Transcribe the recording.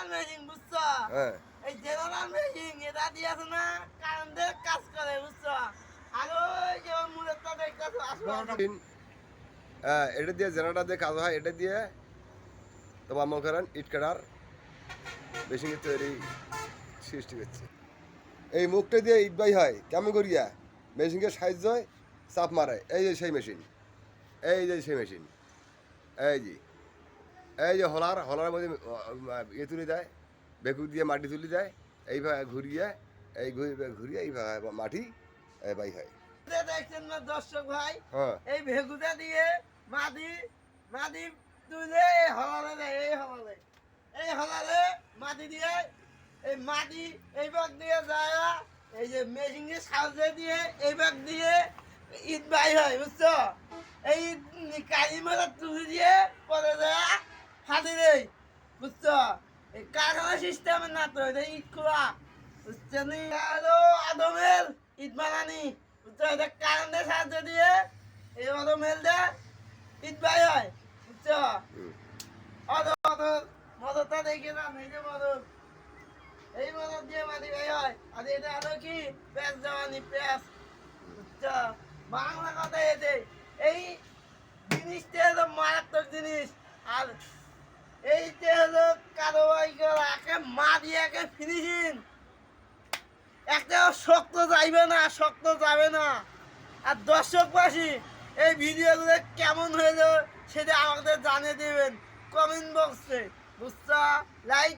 General machine বুঝছ? হ্যাঁ। এই জেনারেল মেশিন এটা দিয়েছে না কারেন্টের কাজ করে বুঝছ? আর ওই যে মূলত হ্যাঁ এটা দিয়ে জেনারেটার দিয়ে কাজ হয় এটা দিয়ে তোমার মনে করেন ইট কাটার মেশিন তৈরি সৃষ্টি করছে এই মুখটা দিয়ে ইট বাই হয় কেমন করিয়া? মেশিনকে সাহায্য হয় চাপ মারে এই যে সেই মেশিন এই যে সেই মেশিন এই যে। এই যে হলার হলার মধ্যে ইয়ে তুলে দেয় বেকুর দিয়ে মাটি তুলে দেয় এইভাবে ঘুরিয়ে এই ঘুরিয়ে ঘুরিয়ে এইভাবে মাটি বাই হয়। দেখছেন না দর্শক ভাই? হ্যাঁ। এই ভেগুটা দিয়ে মাটি মাটি তুলে এই হলারে দেয় এই হলারে। এই হলারে মাটি দিয়ে এই মাটি এই বাগ দিয়ে যায় এই যে মেশিনের সাহায্যে দিয়ে এই বাগ দিয়ে ইট বাই হয় বুঝছ? এই কালি মারা তুলে দিয়ে ফাটি দেয় বুঝছ? এই কারখানা সিস্টেমে না তো এটা ইট খোলা, বুঝছ নি? আরও আদমের ইট বানানি, বুঝছ? এটা কারেন্টের সাহায্য দিয়ে এই আদমের দিয়ে ইট বাই হয়, বুঝছ? হুম। অদর অদর মদরটা দেখে না যে মদর এই মদর দিয়ে মাটি বাই হয়, আর এটা আরও কি? পেঁয়াজ দেওয়ানি পেঁয়াজ বুঝছ? বাংলা কথা এতে এই জিনিসটা মারাত্মক জিনিস। আর এইটা হলো কারোবাই করা একে মা দিয়ে একে ফিনিশিং একটা শক্ত যাইবে না, শক্ত যাবে না। আর দর্শকবাসী এই ভিডিওগুলো কেমন হয়েছে সেটা আমাদের জানিয়ে দেবেন। কমেন্ট বক্সে বুঝছা? লাইক